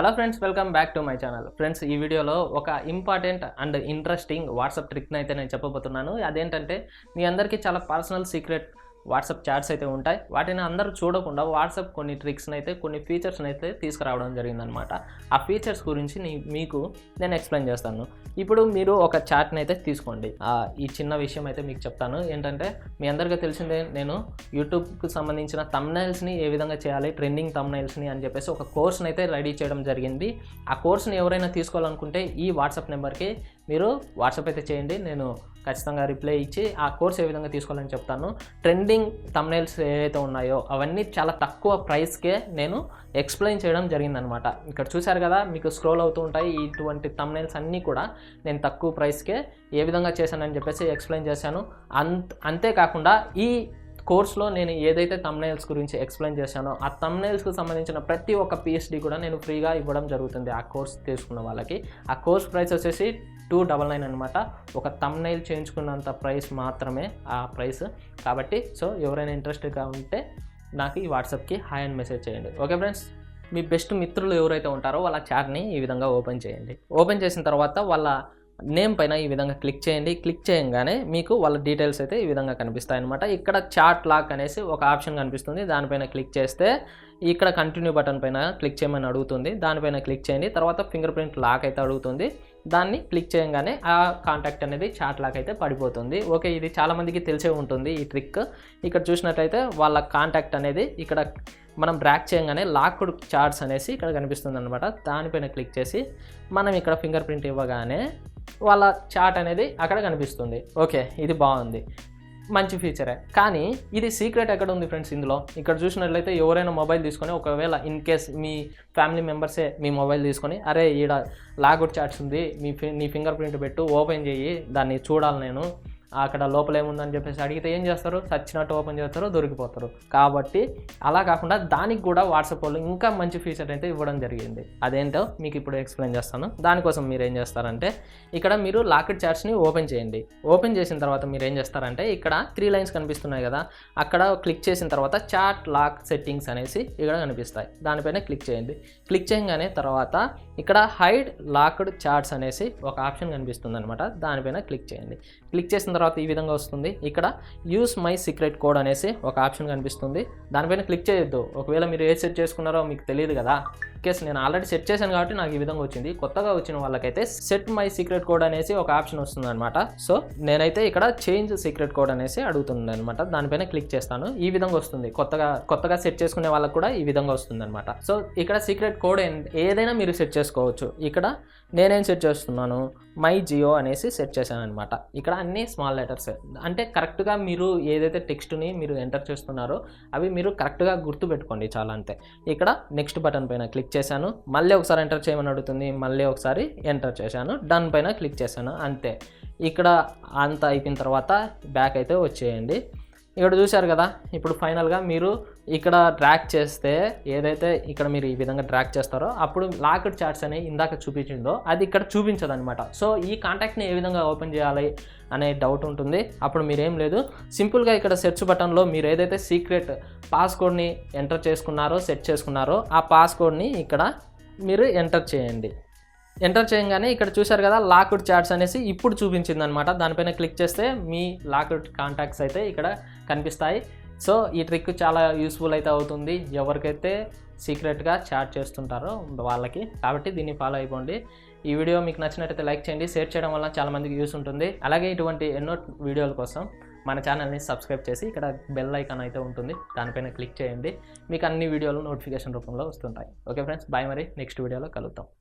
Hello friends welcome back to my channel friends ఈ వీడియోలో ఒక ఇంపార్టెంట్ అండ్ ఇంట్రెస్టింగ్ వాట్సాప్ ట్రిక్ని అయితే నేను చెప్పబోతున్నాను. అదేంటంటే మీ అందరికీ చాలా పర్సనల్ సీక్రెట్ వాట్సాప్ చాట్స్ అయితే ఉంటాయి. వాటిని అందరూ చూడకుండా వాట్సాప్ కొన్ని ట్రిక్స్ని అయితే కొన్ని ఫీచర్స్ని అయితే తీసుకురావడం జరిగిందనమాట ఆ ఫీచర్స్ గురించి నీ- మీకు నేను ఎక్స్ప్లెయిన్ చేస్తాను. ఇప్పుడు మీరు ఒక చాట్ని అయితే తీసుకోండి ఈ చిన్న విషయం అయితే మీకు చెప్తాను. ఏంటంటే మీ అందరికీ తెలిసిందే నేను యూట్యూబ్కి సంబంధించిన తమ్నైల్స్ని ఏ విధంగా చేయాలి ట్రెండింగ్ తమ్నైల్స్ని అని చెప్పేసి ఒక కోర్స్ని అయితే రెడీ చేయడం జరిగింది. ఆ కోర్స్ని ఎవరైనా తీసుకోవాలనుకుంటే ఈ వాట్సాప్ నెంబర్కి మీరు వాట్సాప్ అయితే చేయండి. నేను ఖచ్చితంగా రిప్లై ఇచ్చి ఆ కోర్స్ ఏ విధంగా తీసుకోవాలని చెప్తాను. ట్రెండింగ్ తమ్నైల్స్ ఏవైతే ఉన్నాయో అవన్నీ చాలా తక్కువ ప్రైస్కే నేను ఎక్స్ప్లెయిన్ చేయడం జరిగిందనమాట. ఇక్కడ చూశారు కదా మీకు స్క్రోల్ అవుతూ ఉంటాయి. ఇటువంటి తమ్నైల్స్ అన్నీ కూడా నేను తక్కువ ప్రైస్కే ఏ విధంగా చేశానని చెప్పేసి ఎక్స్ప్లెయిన్ చేశాను. అంత అంతేకాకుండా ఈ కోర్స్లో నేను ఏదైతే తమ్నైల్స్ గురించి ఎక్స్ప్లెయిన్ చేశానో ఆ తమ్నైల్స్కి సంబంధించిన ప్రతి ఒక్క పిహెచ్డి కూడా నేను ఫ్రీగా ఇవ్వడం జరుగుతుంది ఆ కోర్స్ తీసుకున్న వాళ్ళకి. ఆ కోర్స్ ప్రైస్ వచ్చేసి టూ డబల్ నైన్ అనమాట ఒక తమ్నైల్ చేయించుకున్నంత ప్రైస్ మాత్రమే ఆ ప్రైస్. కాబట్టి సో ఎవరైనా ఇంట్రెస్టెడ్గా ఉంటే నాకు ఈ వాట్సాప్కి హాయ్ అని మెసేజ్ చేయండి. ఓకే ఫ్రెండ్స్ మీ బెస్ట్ మిత్రులు ఎవరైతే ఉంటారో వాళ్ళ చాట్ని ఈ విధంగా ఓపెన్ చేయండి. ఓపెన్ చేసిన తర్వాత వాళ్ళ నేమ్ పైన ఈ విధంగా క్లిక్ చేయండి. క్లిక్ చేయగానే మీకు వాళ్ళ డీటెయిల్స్ అయితే ఈ విధంగా కనిపిస్తాయి అనమాట ఇక్కడ చాట్ లాక్ అనేసి ఒక ఆప్షన్ కనిపిస్తుంది. దానిపైన క్లిక్ చేస్తే ఇక్కడ కంటిన్యూ బటన్ పైన క్లిక్ చేయమని అడుగుతుంది. దానిపైన క్లిక్ చేయండి. తర్వాత ఫింగర్ ప్రింట్ లాక్ అయితే అడుగుతుంది. దాన్ని క్లిక్ చేయగానే ఆ కాంటాక్ట్ అనేది చాట్ లాక్ అయితే పడిపోతుంది. ఓకే ఇది చాలామందికి తెలిసే ఉంటుంది ఈ ట్రిక్. ఇక్కడ చూసినట్లయితే వాళ్ళ కాంటాక్ట్ అనేది ఇక్కడ మనం డ్రాక్ చేయగానే లాక్డ్ చార్ట్స్ అనేసి ఇక్కడ కనిపిస్తుంది అనమాట దానిపైన క్లిక్ చేసి మనం ఇక్కడ ఫింగర్ ప్రింట్ ఇవ్వగానే వాళ్ళ చాట్ అనేది అక్కడ కనిపిస్తుంది. ఓకే ఇది బాగుంది. మంచి ఫీచరే కానీ ఇది సీక్రెట్ ఎక్కడ ఉంది ఫ్రెండ్స్ ఇందులో? ఇక్కడ చూసినట్లయితే ఎవరైనా మొబైల్ తీసుకొని ఒకవేళ ఇన్ కేస్ మీ ఫ్యామిలీ మెంబర్సే మీ మొబైల్ తీసుకొని అరే ఈడ లాగౌట్ చాట్స్ ఉంది మీ ఫి నీ ఫింగర్ ప్రింట్ పెట్టు ఓపెన్ చేయి దాన్ని చూడాలి నేను. అక్కడ లోపల ఏముందని చెప్పేసి అడిగితే ఏం చేస్తారు? చచ్చినట్టు ఓపెన్ చేస్తారు దొరికిపోతారు. కాబట్టి అలా కాకుండా దానికి కూడా వాట్సాప్ వాళ్ళు ఇంకా మంచి ఫీచర్ అయితే ఇవ్వడం జరిగింది. అదేంటో మీకు ఇప్పుడు ఎక్స్ప్లెయిన్ చేస్తాను. దానికోసం మీరు ఏం చేస్తారంటే ఇక్కడ మీరు లాకెట్ చాట్స్ని ఓపెన్ చేయండి. ఓపెన్ చేసిన తర్వాత మీరు ఏం చేస్తారంటే ఇక్కడ త్రీ లైన్స్ కనిపిస్తున్నాయి కదా అక్కడ క్లిక్ చేసిన తర్వాత చాట్ లాక్ సెట్టింగ్స్ అనేసి ఇక్కడ కనిపిస్తాయి. దానిపైన క్లిక్ చేయండి. క్లిక్ చేయగానే తర్వాత ఇక్కడ హైడ్ లాక్డ్ చార్ట్స్ అనేసి ఒక ఆప్షన్ కనిపిస్తుంది అనమాట దానిపైన క్లిక్ చేయండి. క్లిక్ చేసిన తర్వాత ఈ విధంగా వస్తుంది. ఇక్కడ యూస్ మై సీక్రెట్ కోడ్ అనేసి ఒక ఆప్షన్ కనిపిస్తుంది. దానిపైన క్లిక్ చేయొద్దు. ఒకవేళ మీరు ఏ సెట్ చేసుకున్నారో మీకు తెలియదు కదా. కేస్ నేను ఆల్రెడీ సెట్ చేశాను కాబట్టి నాకు ఈ విధంగా వచ్చింది. కొత్తగా వచ్చిన వాళ్ళకైతే సెట్ మై సీక్రెట్ కోడ్ అనేసి ఒక ఆప్షన్ వస్తుంది అనమాట సో నేనైతే ఇక్కడ చేంజ్ సీక్రెట్ కోడ్ అనేసి అడుగుతుంది అనమాట దానిపైన క్లిక్ చేస్తాను. ఈ విధంగా వస్తుంది. కొత్తగా కొత్తగా సెట్ చేసుకునే వాళ్ళకి కూడా ఈ విధంగా వస్తుంది అనమాట సో ఇక్కడ సీక్రెట్ కోడ్ ఏదైనా మీరు సెట్ చేసుకోవచ్చు. ఇక్కడ నేనేం సెట్ చేస్తున్నాను? మై జియో అనేసి సెట్ చేశాను అనమాట ఇక్కడ అన్ని స్మాల్ లెటర్స్ అంటే కరెక్ట్గా మీరు ఏదైతే టెక్స్ట్ని మీరు ఎంటర్ చేస్తున్నారో అవి మీరు కరెక్ట్గా గుర్తుపెట్టుకోండి చాలా అంతే. ఇక్కడ నెక్స్ట్ బటన్ పైన క్లిక్ చేశాను. మళ్ళీ ఒకసారి ఎంటర్ చేయమని అడుగుతుంది మళ్ళీ ఒకసారి ఎంటర్ చేశాను. డన్ పైన క్లిక్ చేశాను అంతే. ఇక్కడ అంత అయిపోయిన తర్వాత బ్యాక్ అయితే వచ్చేయండి. ఇక్కడ చూశారు కదా ఇప్పుడు ఫైనల్గా మీరు ఇక్కడ ట్రాక్ చేస్తే ఏదైతే ఇక్కడ మీరు ఈ విధంగా ట్రాక్ చేస్తారో అప్పుడు లాకెట్ చార్ట్స్ అని ఇందాక చూపించిందో అది ఇక్కడ చూపించదు అనమాట సో ఈ కాంటాక్ట్ని ఏ విధంగా ఓపెన్ చేయాలి అనే డౌట్ ఉంటుంది. అప్పుడు మీరేం లేదు. సింపుల్గా ఇక్కడ సెర్చ్ బటన్లో మీరు ఏదైతే సీక్రెట్ పాస్కోడ్ని ఎంటర్ చేసుకున్నారో సెట్ చేసుకున్నారో ఆ పాస్కోడ్ని ఇక్కడ మీరు ఎంటర్ చేయండి. ఎంటర్ చేయగానే ఇక్కడ చూశారు కదా లాక్డ్ చాట్స్ అనేసి ఇప్పుడు చూపించింది అనమాట దానిపైన క్లిక్ చేస్తే మీ లాక్డ్ కాంటాక్ట్స్ అయితే ఇక్కడ కనిపిస్తాయి. సో ఈ ట్రిక్ చాలా యూస్ఫుల్ అయితే అవుతుంది. ఎవరికైతే సీక్రెట్గా చాట్ చేస్తుంటారో వాళ్ళకి. కాబట్టి దీన్ని ఫాలో అయిపోండి. ఈ వీడియో మీకు నచ్చినట్టయితే లైక్ చేయండి. షేర్ చేయడం వల్ల చాలామందికి యూస్ ఉంటుంది. అలాగే ఇటువంటి ఎన్నో వీడియోల కోసం మన ఛానల్ని సబ్స్క్రైబ్ చేసి ఇక్కడ బెల్ ఐకాన్ అయితే ఉంటుంది. దానిపైన క్లిక్ చేయండి. మీకు అన్ని వీడియోలు నోటిఫికేషన్ రూపంలో వస్తుంటాయి. ఓకే ఫ్రెండ్స్ బాయ్ మరి. నెక్స్ట్ వీడియోలో కలుద్దాం.